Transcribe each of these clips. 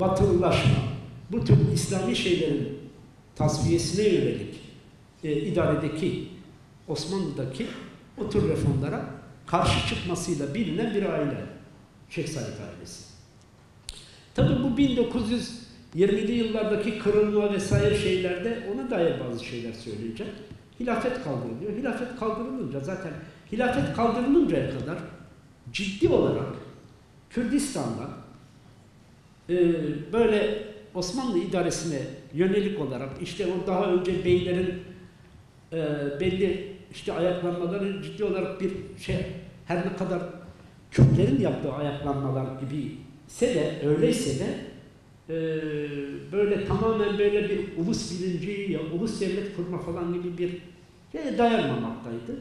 batılılaşma, bu tür İslami şeylerin tasfiyesine yönelik e, idaredeki, Osmanlı'daki o tür reformlara karşı çıkmasıyla bilinen bir aile. Şeyh Said ailesi. Tabii bu 1920'li yıllardaki kırılma vesaire şeylerde ona dair bazı şeyler söyleyeceğim. Hilafet kaldırılıyor. Hilafet kaldırılınca zaten hilafet kaldırılıncaya kadar ciddi olarak Kürdistan'da böyle Osmanlı idaresine yönelik olarak işte o daha önce beylerin e, belli işte ayaklanmaları ciddi olarak bir şey her ne kadar Kürtlerin yaptığı ayaklanmalar gibi ise de öyleyse de e, böyle tamamen böyle bir ulus bilinci ya ulus devlet kurma falan gibi bir şeye dayanmamaktaydı.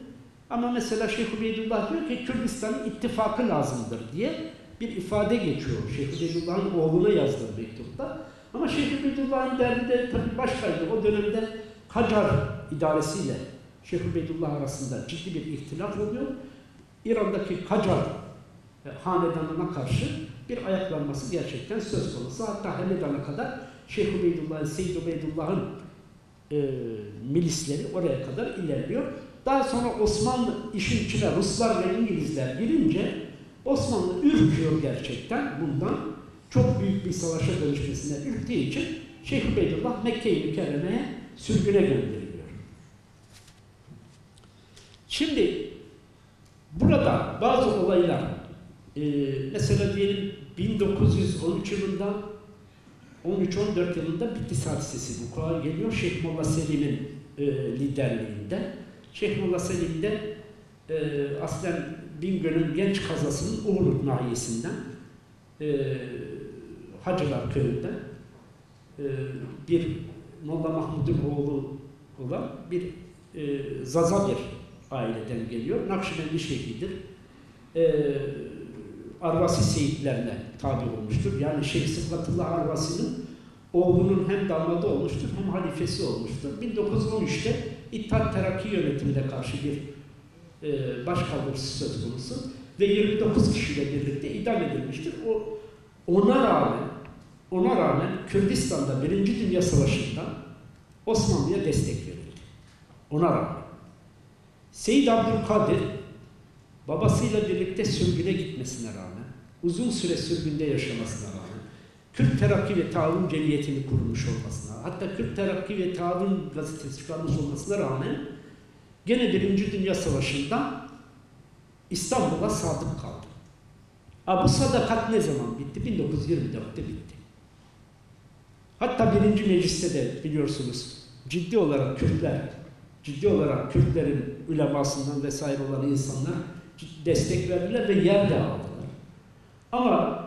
Ama mesela Şeyh Ubeydullah diyor ki Kürdistan'ın ittifakı lazımdır diye bir ifade geçiyor Şeyh Ubeydullah'ın oğluna yazdığı mektupta. Ama Şeyh Ubeydullah'ın derdi de tabii başkaydı. O dönemde Kacar idaresiyle Şeyh Ubeydullah arasında ciddi bir ihtilaf oluyor. İran'daki Kacar e, hanedanına karşı bir ayaklanması gerçekten söz konusu. Hatta Hanedan'a kadar Şeyh Ubeydullah'ın, Seyyid Ubeydullah'ın e, milisleri oraya kadar ilerliyor. Daha sonra Osmanlı işin içine Ruslar ve İngilizler girince Osmanlı ürküyor gerçekten bundan. Çok büyük bir savaşa dönüşmesine ürktüğü için Şeyh Ubeydullah Mekke-i Mükerreme'ye sürgüne gönderiliyor. Şimdi burada bazı olaylar e, mesela diyelim 1913 yılında 13-14 yılında Bitlis hadisesi vuku'a geliyor. Şeyh Molla Selim'in e, liderliğinde. Şeyh Molla Selim e, aslen Bingöl'ün genç kazasının Uğurluk nahiyesinden e, Hacılar köyünde e, bir Molla Mahmud'un oğlu olan bir e, Zaza bir aileden geliyor. Nakşibendi şeyhidir. E, Arvasi seyitlerine tabi olmuştur. Yani Şeyh Sıfatullah Arvasi'nin oğlunun hem damadı olmuştur hem halifesi olmuştur. 1913'te İttihat Terakki yönetimine karşı bir e, başkaldırısı söz konusu ve 29 kişiyle birlikte idam edilmiştir. O ona rağmen ona rağmen Kürdistan'da Birinci Dünya Savaşı'nda Osmanlı'ya destek verildi. Ona rağmen. Seyyid Abdülkadir babasıyla birlikte sürgüne gitmesine rağmen, uzun süre sürgünde yaşamasına rağmen, Kürt Terakki ve Taavun Cemiyeti'ni kurmuş olmasına, hatta Kürt Terakki ve Taavun gazetesi çıkarmış olmasına rağmen gene Birinci Dünya Savaşı'nda İstanbul'a sadık kaldı. Bu sadakat ne zaman bitti? 1924'te bitti. Hatta birinci mecliste de biliyorsunuz ciddi olarak Kürtler, ciddi olarak Kürtlerin ulemasından vesaire olan insanlar destek verdiler ve yer de aldılar. Ama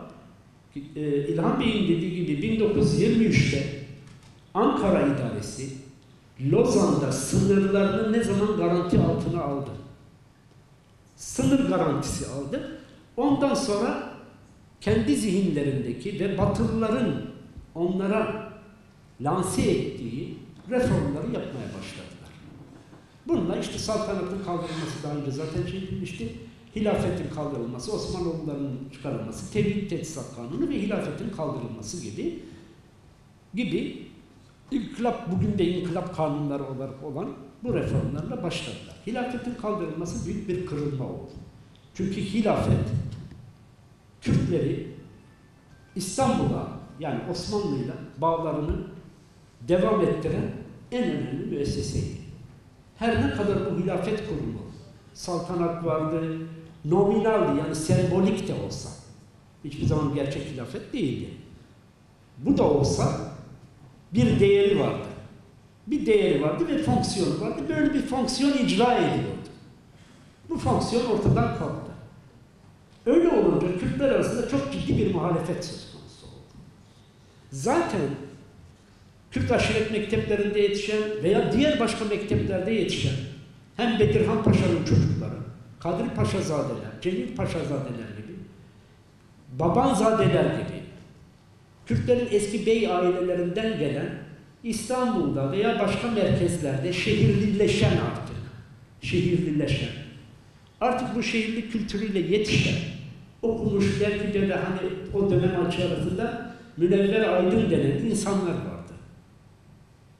e, İlhan Bey'in dediği gibi 1923'te Ankara İdaresi Lozan'da sınırlarını ne zaman garanti altına aldı? Sınır garantisi aldı. Ondan sonra kendi zihinlerindeki ve Batılıların onlara lanse ettiği reformları yapmaya başladılar. Bununla işte saltanatın kaldırılması daha önce zaten edilmişti. Hilafetin kaldırılması, Osmanoğullarının çıkarılması, tevhid teçhizat kanunu ve hilafetin kaldırılması gibi gibi inkılap, bugün de inkılap kanunları olarak olan bu reformlarla başladılar. Hilafetin kaldırılması büyük bir kırılma oldu. Çünkü hilafet Türkleri İstanbul'a yani Osmanlı'yla bağlarını devam ettiren en önemli müesseseydi. Her ne kadar bu hilafet kurumu, saltanat vardı, nominaldi yani sembolik de olsa, hiçbir zaman gerçek hilafet değildi. Bu da olsa bir değeri vardı. Bir değeri vardı ve fonksiyonu vardı. Böyle bir fonksiyon icra ediliyordu. Bu fonksiyon ortadan kalktı. Öyle olunca Kürtler arasında çok ciddi bir muhalefet söz konusu oldu. Zaten Kürt aşiret mekteplerinde yetişen veya diğer başka mekteplerde yetişen hem Bedirhan Paşa'nın çocukları, Kadri Paşazadeler, Cemil Paşazadeler gibi, Babanzadeler gibi, Kürtlerin eski bey ailelerinden gelen İstanbul'da veya başka merkezlerde şehirlileşen artık, şehirlileşen, artık bu şehirli kültürüyle yetişen, okumuş belki de, de hani o dönem açı Münevver Aydın denen insanlar vardı.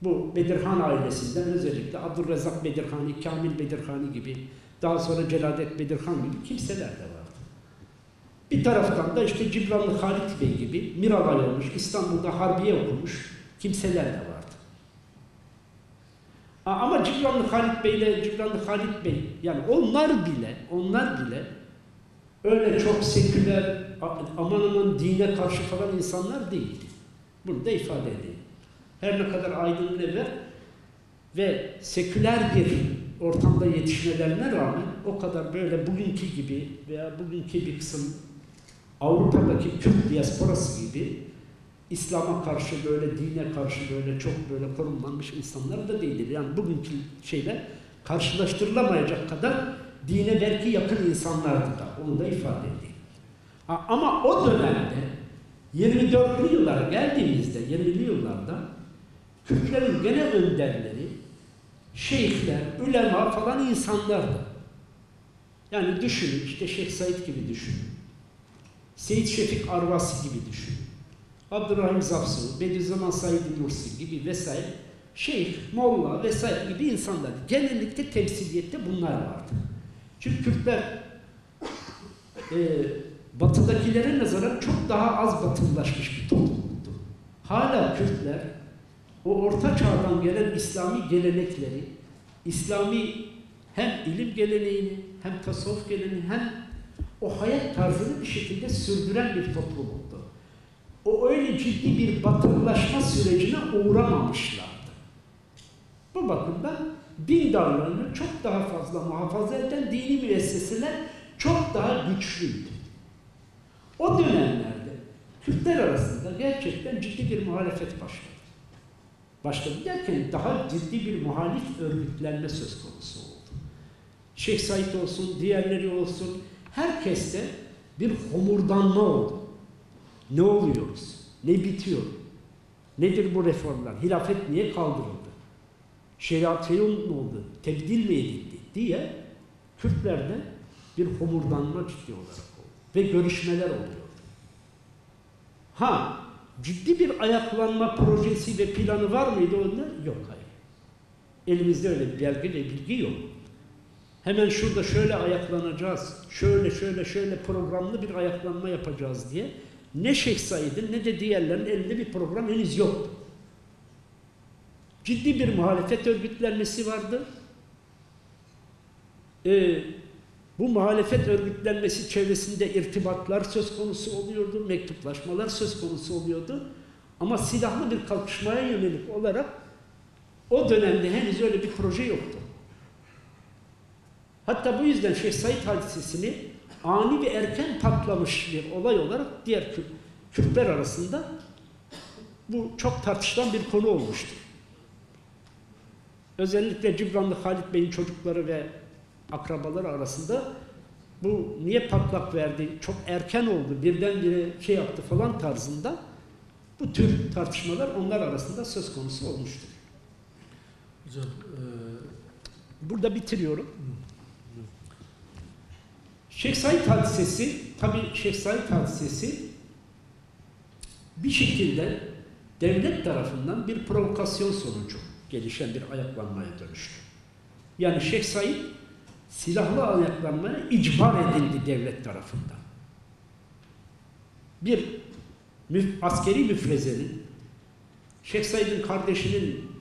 Bu Bedirhan ailesinden özellikle Abdurrezzak Bedirhani, Kamil Bedirhani gibi, daha sonra Celadet Bedirhan gibi kimseler de vardı. Bir taraftan da işte Cibranlı Halit Bey gibi Miralay olmuş, İstanbul'da Harbiye okumuş kimseler de vardı. Ama Cibranlı Halit Bey ile Cibranlı Halit Bey yani onlar bile, onlar bile öyle çok seküler, aman aman dine karşı falan insanlar değildi. Bunu da ifade edeyim. Her ne kadar aydın münevver ve seküler bir ortamda yetişmelerine rağmen o kadar böyle bugünkü gibi veya bugünkü bir kısım Avrupa'daki Türk diasporası gibi İslam'a karşı böyle dine karşı böyle çok böyle korunmamış insanlar da değildir. Yani bugünkü şeyle karşılaştırılamayacak kadar dine belki yakın insanlardı da onu da ifade edeyim. Ha, ama o dönemde 24'lü yıllara geldiğimizde 20'li yıllarda Kürtlerin gene önderleri şeyhler, ulema falan insanlardı. Yani düşünün işte Şeyh Said gibi düşünün. Seyit Şefik Arvasi gibi düşünün. Abdurrahim Zapsu, Bediüzzaman Said Nursi gibi vesaire şeyh, molla vesaire gibi insanlar. Genellikle temsiliyette bunlar vardı. Çünkü Kürtler e, batıdakilere nazaran çok daha az batılılaşmış bir topluluktu. Hala Kürtler o orta çağdan gelen İslami gelenekleri, İslami hem ilim geleneğini, hem tasavvuf geleneğini, hem o hayat tarzını bir şekilde sürdüren bir topluluktu. O öyle ciddi bir batılılaşma sürecine uğramamışlardı. Bu bakımdan dindarlarını çok daha fazla muhafaza eden dini müesseseler çok daha güçlüydü. O dönemlerde Kürtler arasında gerçekten ciddi bir muhalefet başladı. Başladı derken daha ciddi bir muhalif örgütlenme söz konusu oldu. Şeyh Said olsun, diğerleri olsun, herkeste bir homurdanma oldu. Ne oluyoruz? Ne bitiyor? Nedir bu reformlar? Hilafet niye kaldırıldı? Şeriat ne oldu? Tebdil mi edildi? diye Kürtlerde bir homurdanma ciddi olarak oldu. Ve görüşmeler oluyordu. Ha, ciddi bir ayaklanma projesi ve planı var mıydı onda? Yok hayır. Elimizde öyle bir belge ve bilgi yok. Hemen şurada şöyle ayaklanacağız, şöyle şöyle şöyle programlı bir ayaklanma yapacağız diye ne Şeyh Said'in ne de diğerlerinin elinde bir program henüz yoktu. Ciddi bir muhalefet örgütlenmesi vardı. Ee, bu muhalefet örgütlenmesi çevresinde irtibatlar söz konusu oluyordu, mektuplaşmalar söz konusu oluyordu. Ama silahlı bir kalkışmaya yönelik olarak o dönemde henüz öyle bir proje yoktu. Hatta bu yüzden Şeyh Said hadisesini ani ve erken patlamış bir olay olarak diğer Kürt, Kürtler arasında bu çok tartışılan bir konu olmuştur. Özellikle Cibranlı Halit Bey'in çocukları ve akrabaları arasında bu niye patlak verdi, çok erken oldu, birdenbire şey yaptı falan tarzında bu tür tartışmalar onlar arasında söz konusu olmuştur. Hocam, e, Burada bitiriyorum. Şeyh Said hadisesi, tabi Şeyh Said hadisesi bir şekilde devlet tarafından bir provokasyon sonucu gelişen bir ayaklanmaya dönüştü. Yani Şeyh Said silahlı ayaklanmaya icbar edildi devlet tarafından. Bir müf- askeri müfrezenin Şeyh Said'in kardeşinin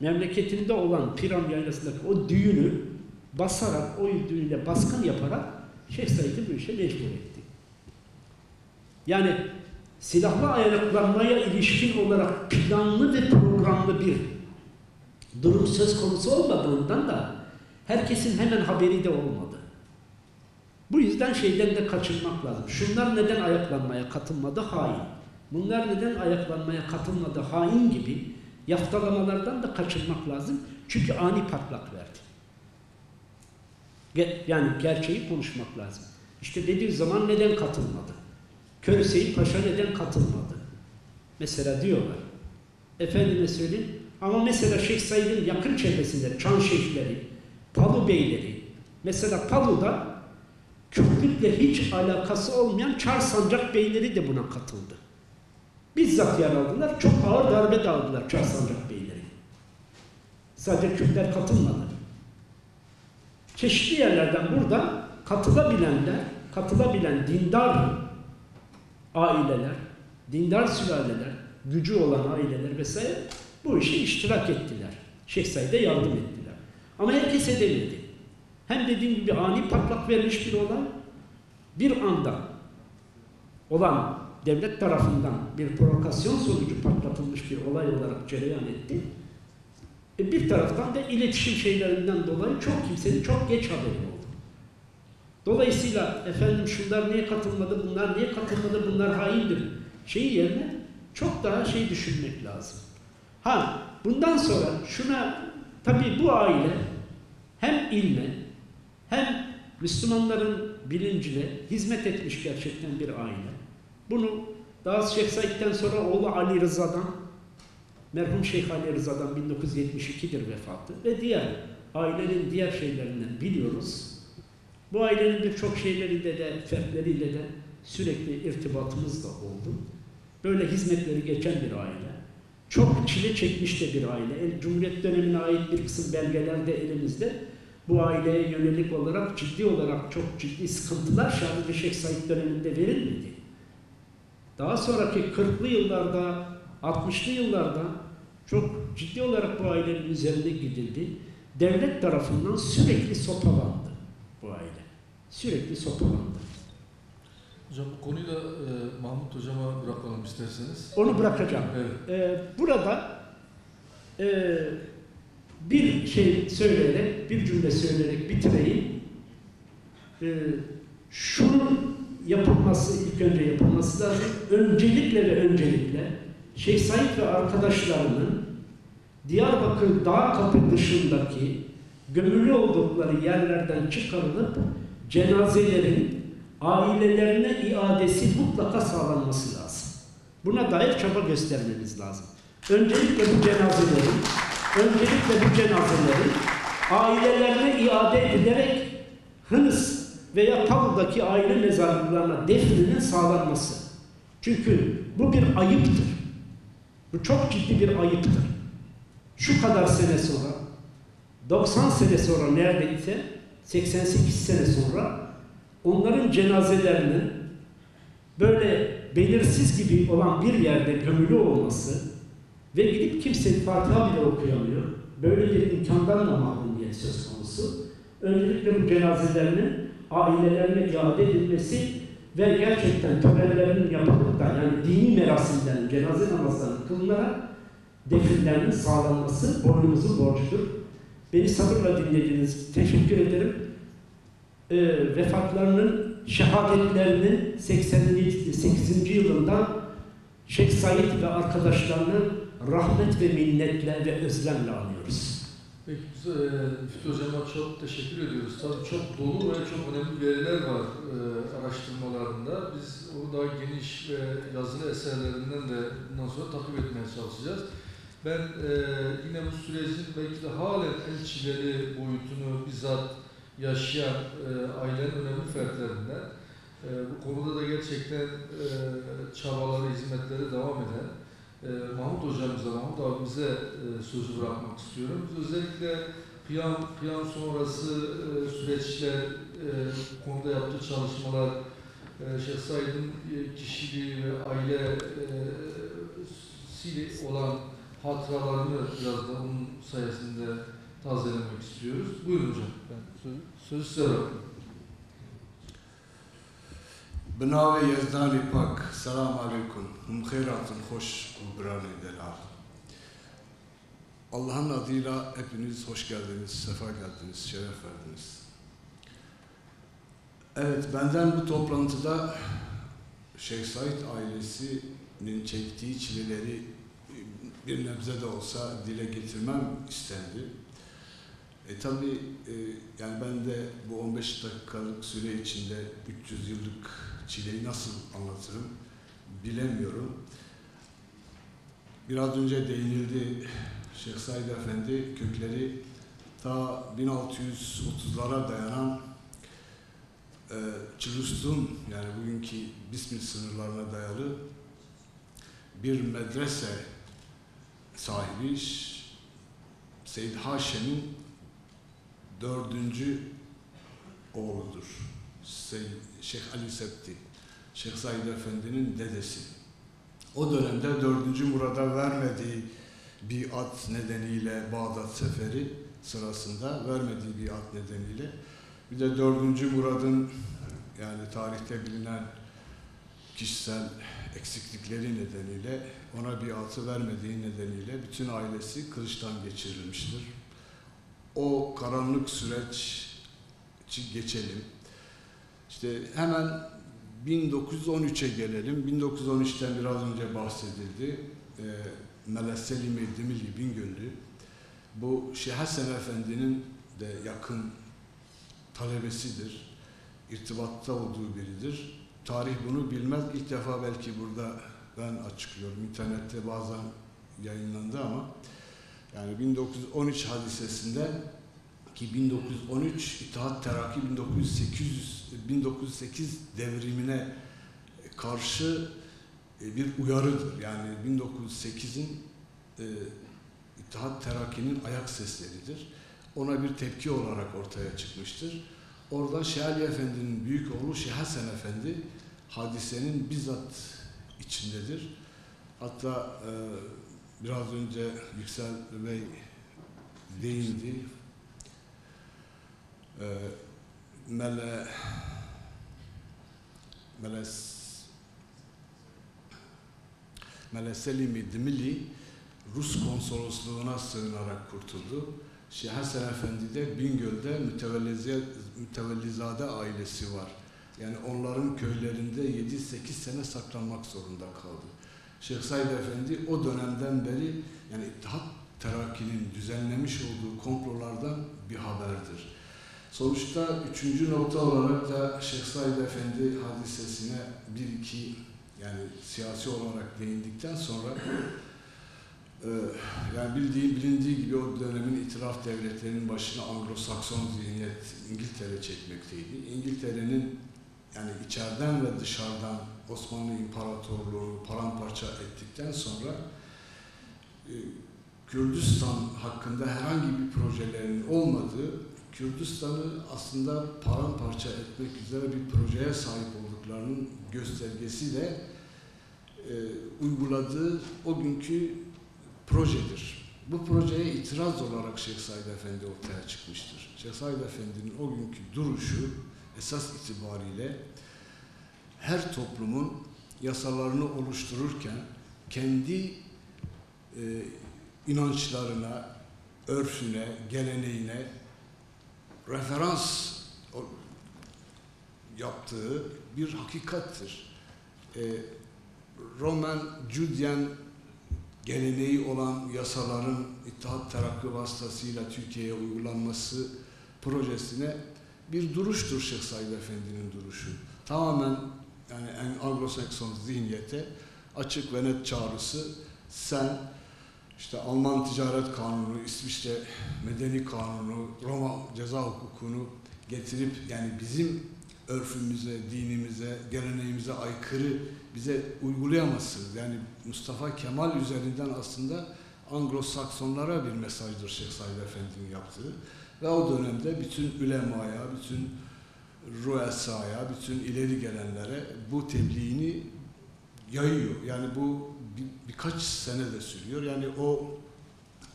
memleketinde olan Piram yaylasındaki o düğünü basarak, o düğüne baskın yaparak Şeyh bu işe mecbur etti. Yani silahlı ayaklanmaya ilişkin olarak planlı ve programlı bir durum söz konusu olmadığından da herkesin hemen haberi de olmadı. Bu yüzden şeyden de kaçınmak lazım. Şunlar neden ayaklanmaya katılmadı? Hain. Bunlar neden ayaklanmaya katılmadı? Hain gibi yaftalamalardan da kaçınmak lazım. Çünkü ani patlak verdi. Yani gerçeği konuşmak lazım. İşte dediği zaman neden katılmadı? Kör Paşa neden katılmadı? Mesela diyorlar. Efendime söyleyeyim. Ama mesela Şeyh Said'in yakın çevresinde Çan şeyhleri, Palu beyleri, mesela Palu'da Kürtlükle hiç alakası olmayan Çar Sancak beyleri de buna katıldı. bizzat yer aldılar. Çok ağır darbe de aldılar Çarsancak beyleri. Sadece Kürtler katılmadı. Çeşitli yerlerden buradan katılabilenler, katılabilen dindar aileler, dindar sülaleler, gücü olan aileler vesaire bu işe iştirak ettiler. Şeyh Said'e yardım ettiler. Ama herkes edemedi. Hem dediğim gibi ani patlak vermiş bir olay, bir anda olan devlet tarafından bir provokasyon sonucu patlatılmış bir olay olarak cereyan etti. E bir taraftan da iletişim şeylerinden dolayı çok kimsenin çok geç haberi oldu. Dolayısıyla efendim şunlar niye katılmadı, bunlar niye katılmadı, bunlar haindir şeyi yerine çok daha şey düşünmek lazım. Ha bundan sonra şuna tabii bu aile hem ilme hem Müslümanların bilincine hizmet etmiş gerçekten bir aile. Bunu daha Şeyh Said'den sonra oğlu Ali Rıza'dan merhum Şeyh Ali Rıza'dan 1972'dir vefatı ve diğer ailenin diğer şeylerinden biliyoruz. Bu ailenin birçok şeyleriyle de, fertleriyle de sürekli irtibatımız da oldu. Böyle hizmetleri geçen bir aile. Çok çile çekmiş de bir aile. Cumhuriyet dönemine ait bir kısım belgeler de elimizde. Bu aileye yönelik olarak ciddi olarak çok ciddi sıkıntılar Şahri Şeyh Said döneminde verilmedi. Daha sonraki 40'lı yıllarda, 60'lı yıllarda çok ciddi olarak bu ailenin üzerine gidildi. Devlet tarafından sürekli sopalandı bu aile. Sürekli sopalandı. hocam bu konuyu da e, Mahmut hocama bırakalım isterseniz. Onu bırakacağım. Evet. Ee, burada e, bir şey söyleyerek, bir cümle söyleyerek bitireyim. Ee, şunun yapılması, ilk önce yapılması lazım. Öncelikle ve öncelikle Şeyh Said ve arkadaşlarının Diyarbakır Dağ Kapı dışındaki gömülü oldukları yerlerden çıkarılıp cenazelerin ailelerine iadesi mutlaka sağlanması lazım. Buna dair çaba göstermemiz lazım. Öncelikle bu cenazelerin, öncelikle bu cenazelerin ailelerine iade edilerek Hınıs veya Tavu'daki aile mezarlıklarına defninin sağlanması. Çünkü bu bir ayıptır. Bu çok ciddi bir ayıptır. Şu kadar sene sonra, 90 sene sonra neredeyse, 88 sene sonra onların cenazelerinin böyle belirsiz gibi olan bir yerde gömülü olması ve gidip kimse Fatiha bile okuyamıyor. Böyle bir imkandan da mahrumiyet söz konusu. Öncelikle bu cenazelerinin ailelerine iade edilmesi ve gerçekten törenlerinin yapılıp yani dini merasimlerin, cenaze namazlarının kılınarak definlerinin sağlanması boynumuzun borcudur. Beni sabırla dinlediğiniz teşekkür ederim. Ee, vefatlarının şehadetlerinin 88. yılında Şeyh Said ve arkadaşlarını rahmet ve minnetle ve özlemle anıyoruz. Peki biz e, Hocam'a çok teşekkür ediyoruz. Tabii çok dolu ve çok önemli veriler var e, araştırmalarında. Biz onu daha geniş ve yazılı eserlerinden de bundan sonra takip etmeye çalışacağız. Ben e, yine bu sürecin belki de halen en boyutunu bizzat yaşayan e, ailenin önemli fertlerinden, e, bu konuda da gerçekten e, çabaları, hizmetleri devam eden e, Mahmut hocamıza, Mahmut abimize e, sözü bırakmak istiyorum. Biz özellikle kıyam, kıyam sonrası e, süreçler, e, konuda yaptığı çalışmalar, e, Şeyh Said'in e, kişiliği ve aile e, siyle olan hatıralarını biraz da onun sayesinde tazelemek istiyoruz. Buyurun hocam. Ben sözü, sözü size bırakıyorum. بناوی یزدانی پاک سلام علیکم هم خیراتın hoş kubran edeler. Allah'ın adıyla hepiniz hoş geldiniz, sefa geldiniz, şeref verdiniz. Evet, benden bu toplantıda Şeyh Said ailesinin çektiği çileleri bir nebze de olsa dile getirmem istendi. E tabi e, yani ben de bu 15 dakikalık süre içinde 300 yıllık çileyi nasıl anlatırım bilemiyorum. Biraz önce değinildi Şeyh Said Efendi kökleri ta 1630'lara dayanan e, Çırustun yani bugünkü Bismil sınırlarına dayalı bir medrese sahibi Seyyid Haşem'in dördüncü oğludur. Sey- Şeyh Ali Septi, Şeyh Said Efendi'nin dedesi. O dönemde dördüncü Murad'a vermediği biat nedeniyle Bağdat seferi sırasında vermediği biat nedeniyle bir de dördüncü Murad'ın yani tarihte bilinen kişisel eksiklikleri nedeniyle ona biatı vermediği nedeniyle bütün ailesi kılıçtan geçirilmiştir. O karanlık süreç geçelim. İşte hemen 1913'e gelelim. 1913'ten biraz önce bahsedildi. Ee, Melek Selim Dimili Bingöllü. Bu Şeyh Hasan Efendi'nin de yakın talebesidir. İrtibatta olduğu biridir. Tarih bunu bilmez. İlk defa belki burada ben açıklıyorum. İnternette bazen yayınlandı ama yani 1913 hadisesinde ki 1913 İttihat Terakki 1908 1908 devrimine karşı e, bir uyarıdır. Yani 1908'in e, İttihat Terakki'nin ayak sesleridir. Ona bir tepki olarak ortaya çıkmıştır. Oradan Şeyh Efendi'nin büyük oğlu Şeyh Efendi hadisenin bizzat içindedir. Hatta e, biraz önce Yüksel Bey değindi. E, Mele Meles Mele Selimi Dimili Rus konsolosluğuna sığınarak kurtuldu. Şeyh Hasan Efendi de Bingöl'de mütevellizade ailesi var. Yani onların köylerinde 7-8 sene saklanmak zorunda kaldı. Şeyh Said Efendi o dönemden beri yani İttihat Terakki'nin düzenlemiş olduğu komplolardan bir haberdir. Sonuçta üçüncü nokta olarak da Şeyh Said Efendi hadisesine bir iki yani siyasi olarak değindikten sonra e, yani bildiği, bilindiği gibi o dönemin itiraf devletlerinin başına Anglo-Sakson zihniyet İngiltere çekmekteydi. İngiltere'nin yani içeriden ve dışarıdan Osmanlı İmparatorluğu'nu paramparça ettikten sonra e, Kürdistan hakkında herhangi bir projelerin olmadığı, Kürdistan'ı aslında paramparça etmek üzere bir projeye sahip olduklarının göstergesi de e, uyguladığı o günkü projedir. Bu projeye itiraz olarak Şeyh Said Efendi ortaya çıkmıştır. Şeyh Said Efendi'nin o günkü duruşu esas itibariyle her toplumun yasalarını oluştururken kendi e, inançlarına, örfüne, geleneğine referans yaptığı bir hakikattir. E, Roman Judyen geleneği olan yasaların İttihat Terakki vasıtasıyla Türkiye'ye uygulanması projesine bir duruştur Şeyh Said Efendi'nin duruşu. Tamamen yani Anglo-Sakson zihniyete açık ve net çağrısı sen işte Alman Ticaret Kanunu, İsviçre Medeni Kanunu, Roma Ceza Hukukunu getirip yani bizim örfümüze, dinimize, geleneğimize aykırı bize uygulayamazsınız. Yani Mustafa Kemal üzerinden aslında Anglo-Saksonlara bir mesajdır Şeyh Said Efendi'nin yaptığı. Ve o dönemde bütün ülemaya, bütün ruesaya, bütün ileri gelenlere bu tebliğini yayıyor. Yani bu bir, birkaç sene de sürüyor. Yani o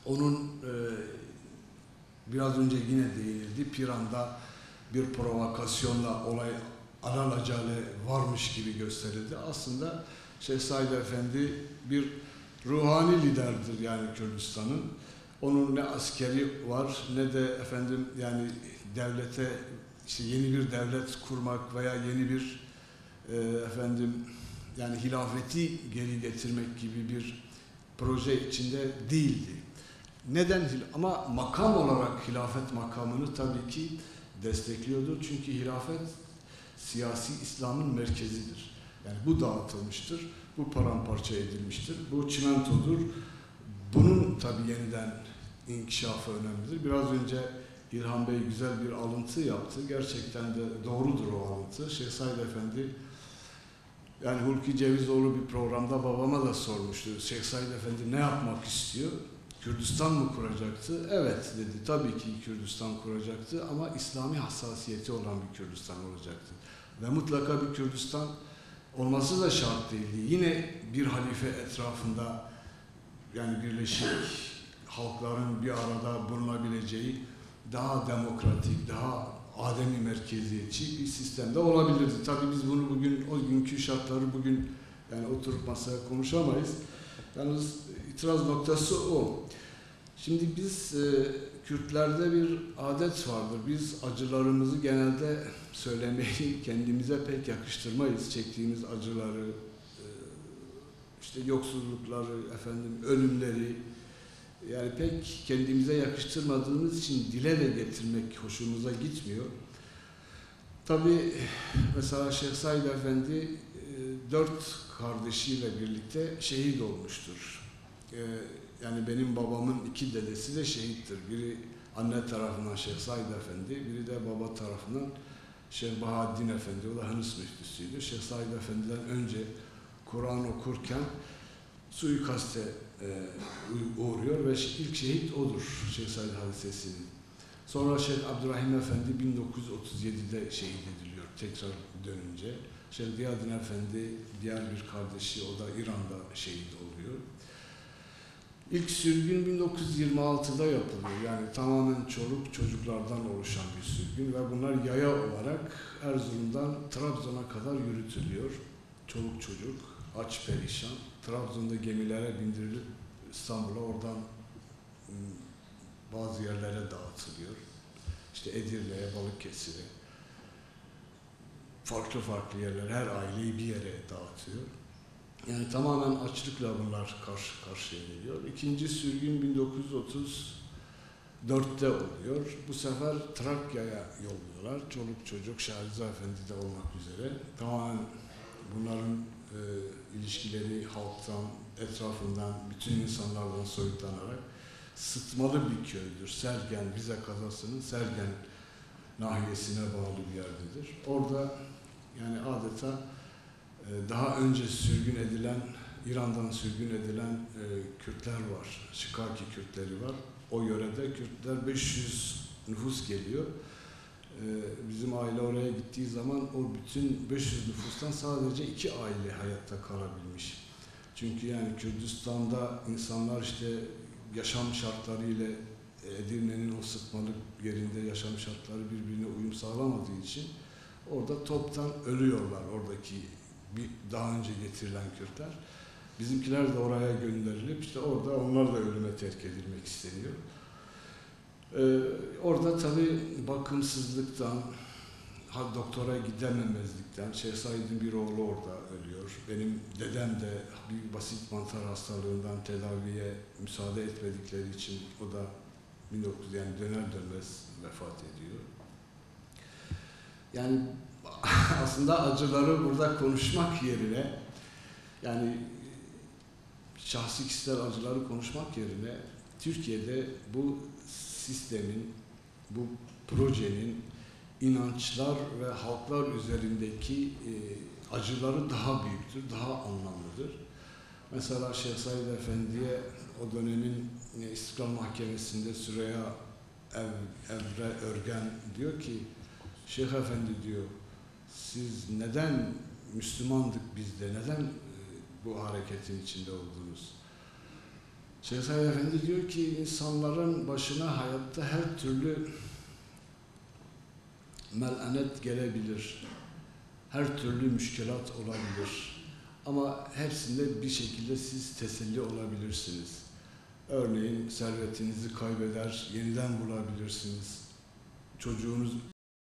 onun e, biraz önce yine değinildi. Piran'da bir provokasyonla olay alelacele varmış gibi gösterildi. Aslında Şeyh Said Efendi bir ruhani liderdir yani Kürdistan'ın. Onun ne askeri var ne de efendim yani devlete işte yeni bir devlet kurmak veya yeni bir e, efendim yani hilafeti geri getirmek gibi bir proje içinde değildi. Neden? Ama makam olarak hilafet makamını tabii ki destekliyordu. Çünkü hilafet siyasi İslam'ın merkezidir. Yani bu dağıtılmıştır, bu paramparça edilmiştir, bu çimentodur. Bunun tabii yeniden inkişafı önemlidir. Biraz önce İlhan Bey güzel bir alıntı yaptı. Gerçekten de doğrudur o alıntı. Şeyh Said Efendi Yani Hulki Cevizoğlu bir programda babama da sormuştu. Şeyh Said Efendi ne yapmak istiyor? Kürdistan mı kuracaktı? Evet dedi. Tabii ki Kürdistan kuracaktı ama İslami hassasiyeti olan bir Kürdistan olacaktı. Ve mutlaka bir Kürdistan olması da şart değildi. Yine bir halife etrafında yani birleşik halkların bir arada bulunabileceği daha demokratik, daha ademi merkeziyetçi bir sistemde olabilirdi. Tabii biz bunu bugün, o günkü şartları bugün yani oturup masaya konuşamayız. Yalnız itiraz noktası o. Şimdi biz e, Kürtlerde bir adet vardır. Biz acılarımızı genelde söylemeyi kendimize pek yakıştırmayız. Çektiğimiz acıları, e, işte yoksullukları, efendim ölümleri, yani pek kendimize yakıştırmadığımız için dile de getirmek hoşumuza gitmiyor. Tabii mesela Şeyh Said Efendi e, dört kardeşiyle birlikte şehit olmuştur. E, Yani benim babamın iki dedesi de şehittir. Biri anne tarafından Şeyh Said Efendi, biri de baba tarafından Şeyh Bahaddin Efendi. O da Hınıs müftüsüydü. Şeyh Said Efendi'den önce Kur'an okurken suikaste uğruyor ve ilk şehit odur Şeyh Said Hadisesi'nin. Sonra Şeyh Abdurrahim Efendi 1937'de şehit ediliyor tekrar dönünce. Şeyh Diyadin Efendi diğer bir kardeşi o da İran'da şehit oluyor. İlk sürgün 1926'da yapılıyor. Yani tamamen çoluk çocuklardan oluşan bir sürgün ve bunlar yaya olarak Erzurum'dan Trabzon'a kadar yürütülüyor. Çoluk çocuk, aç perişan. Trabzon'da gemilere bindirilip İstanbul'a oradan ım, bazı yerlere dağıtılıyor. İşte Edirne'ye, Balıkesir'e. Farklı farklı yerler, her aileyi bir yere dağıtıyor. Yani tamamen açlıkla bunlar karşı karşıya geliyor. İkinci sürgün 1934'te oluyor. Bu sefer Trakya'ya yolluyorlar. Çoluk çocuk Şahriza Efendi de olmak üzere. Tamamen bunların e, ilişkileri halktan, etrafından, bütün insanlardan soyutlanarak sıtmalı bir köydür. Sergen, Rize kazasının Sergen nahiyesine bağlı bir yerdedir. Orada yani adeta e, daha önce sürgün edilen, İran'dan sürgün edilen e, Kürtler var. Şikaki Kürtleri var. O yörede Kürtler 500 nüfus geliyor. E, Bizim aile oraya gittiği zaman o bütün 500 nüfustan sadece iki aile hayatta kalabilmiş. Çünkü yani Kürdistan'da insanlar işte yaşam şartları ile Edirne'nin o sıtmalık yerinde yaşam şartları birbirine uyum sağlamadığı için orada toptan ölüyorlar oradaki bir daha önce getirilen Kürtler. Bizimkiler de oraya gönderilip işte orada onlar da ölüme terk edilmek isteniyor. Ee, orada tabii bakımsızlıktan, doktora gidememezlikten, Şeyh Said'in bir oğlu orada ölüyor. Benim dedem de bir basit mantar hastalığından tedaviye müsaade etmedikleri için o da 19 yani döner dönmez vefat ediyor. Yani aslında acıları burada konuşmak yerine yani şahsi kişisel acıları konuşmak yerine Türkiye'de bu sistemin, bu projenin inançlar ve halklar üzerindeki e, acıları daha büyüktür, daha anlamlıdır. Mesela Şeyh Said Efendi'ye o dönemin e, İstiklal Mahkemesi'nde Süreyya Ev, Evre Örgen diyor ki Şeyh Efendi diyor siz neden Müslümandık biz de neden e, bu hareketin içinde oldunuz? Şeyh Said Efendi diyor ki insanların başına hayatta her türlü melanet gelebilir. Her türlü müşkilat olabilir. Ama hepsinde bir şekilde siz teselli olabilirsiniz. Örneğin servetinizi kaybeder, yeniden bulabilirsiniz. Çocuğunuz